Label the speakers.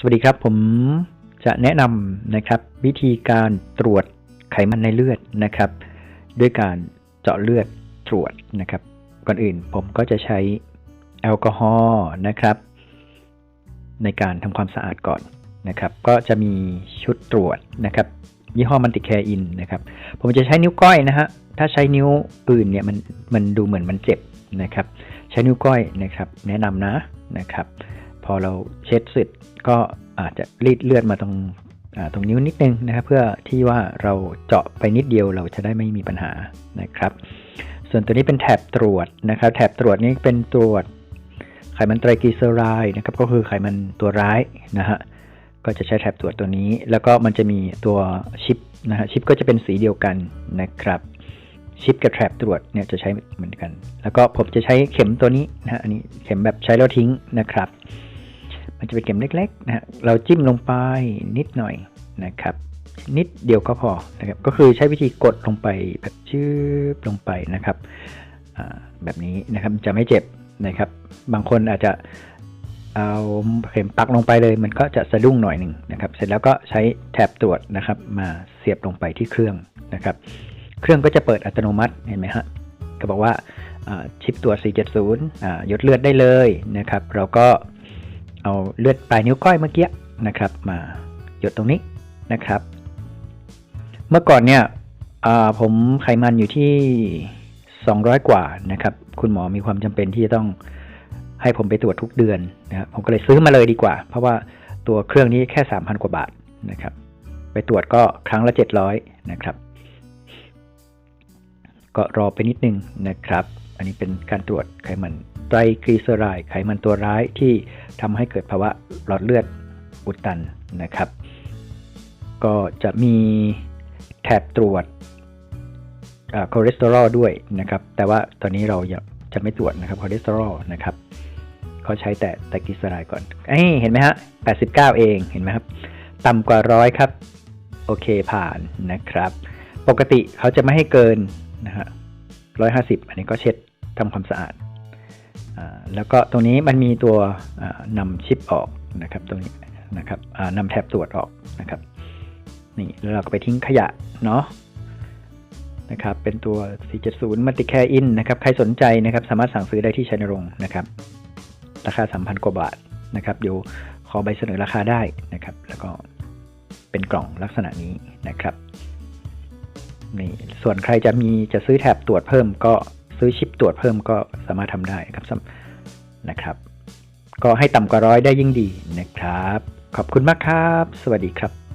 Speaker 1: สวัสดีครับผมจะแนะนำนะครับวิธีการตรวจไขมันในเลือดนะครับ ด้วยการเจาะเลือดตรวจนะครับ ก่อนอื่นผมก็จะใช้แอลกอฮอล์นะครับ ในการทำความสะอาดก่อนนะครับ ก็จะมีชุดตรวจนะครับ ยี่ห้อมันติแคร์อินนะครับ ผมจะใช้นิ้วก้อยนะฮะถ้าใช้นิ้วอื่นเนี่ยมันมันดูเหมือนมันเจ็บนะครับ ใช้นิ้วก้อยนะครับ แนะนำนะนะครับ พอเราเช็ดเสร็จก็อาจจะรีดเลือดมาตรงตรงนิ้วนิดนึงนะครับเพื่อที่ว่าเราเจาะไปนิดเดียวเราจะได้ไม่มีปัญหานะครับ ส่วนตัวนี้เป็นแถบตรวจนะครับแถบตรวจนี้เป็นตรวจไขมันไตรกลีเซอไรด์นะครับก็คือไขมันตัวร้ายนะฮะก็จะใช้แถบตรวจตัวนี้ แล้วก็มันจะมีตัวชิปนะฮะชิปก็จะเป็นสีเดียวกันนะครับชิปกับแถบตรวจเนี่ยจะใช้เหมือนกัน แล้วก็ผมจะใช้เข็มตัวนี้นะฮะอันนี้เข็มแบบใช้แล้วทิ้งนะครับ มันจะเป็นเข็มเล็กๆนะฮะเราจิ้มลงไปนิดหน่อยนะครับ นิดเดียวก็พอนะครับก็คือใช้วิธีกดลงไปแบบชืบลงไปนะครับแบบนี้นะครับจะไม่เจ็บนะครับ บางคนอาจจะเอาเข็มปักลงไปเลย มันก็จะสะดุ้งหน่อยหนึ่งนะครับ เสร็จแล้วก็ใช้แถบตรวจนะครับ มาเสียบลงไปที่เครื่องนะครับ เครื่องก็จะเปิดอัตโนมัติเห็นไหมฮะก็บอกว่าชิปตัว 470ยดเลือดได้เลยนะครับ เราก็ เอาเลือดปลายนิ้วก้อยเมื่อกี้นะครับ มาหยดตรงนี้นะครับ เมื่อก่อนเนี่ยผมไขมันอยู่ที่ 200 กว่านะครับ คุณหมอมีความจำเป็นที่จะต้องให้ผมไปตรวจทุกเดือนนะครับผมก็เลยซื้อมาเลยดีกว่า เพราะว่าตัวเครื่องนี้แค่ 3,000 กว่าบาทนะครับ ไปตรวจก็ครั้งละ 700 นะครับ ก็รอไปนิดนึงนะครับ อันนี้เป็นการตรวจไขมัน ไตรกลีเซอไรด์ไขมันตัวร้ายที่ทำให้เกิดภาวะหลอดเลือดอุดตันนะครับ ก็จะมีแถบตรวจคอเลสเตอรอลด้วยนะครับ แต่ว่าตอนนี้เราจะไม่ตรวจนะครับคอเลสเตอรอลนะครับเขาใช้แต่ไตรกลีเซอไรด์ก่อนเอ้เห็นไหมฮะ 89 เองเห็นไหมครับ ต่ำกว่าร้อยครับ โอเคผ่านนะครับ ปกติเขาจะไม่ให้เกินนะฮะร้อยห้าสิบอันนี้ก็เช็ดทำความสะอาด แล้วก็ตรงนี้มันมีตัวนำชิปออกนะครับตรงนี้นะครับนำแท็บตรวจออกนะครับนี่แล้วเราก็ไปทิ้งขยะเนาะนะครับเป็นตัว 470 m u l t i c a r e In นะครับใครสนใจนะครับสามารถสั่งซื้อได้ที่ชัยนรงค์นะครับราคา 3,000 กว่าบาทนะครับเดี๋ยวขอใบเสนอราคาได้นะครับ แล้วก็เป็นกล่องลักษณะนี้นะครับนี่ส่วนใครจะมีจะซื้อแท็บตรวจเพิ่มก็ ซื้อชิปตรวจเพิ่มก็สามารถทำได้ครับนะครับ ก็ให้ต่ำกว่าร้อยได้ยิ่งดีนะครับ ขอบคุณมากครับ สวัสดีครับ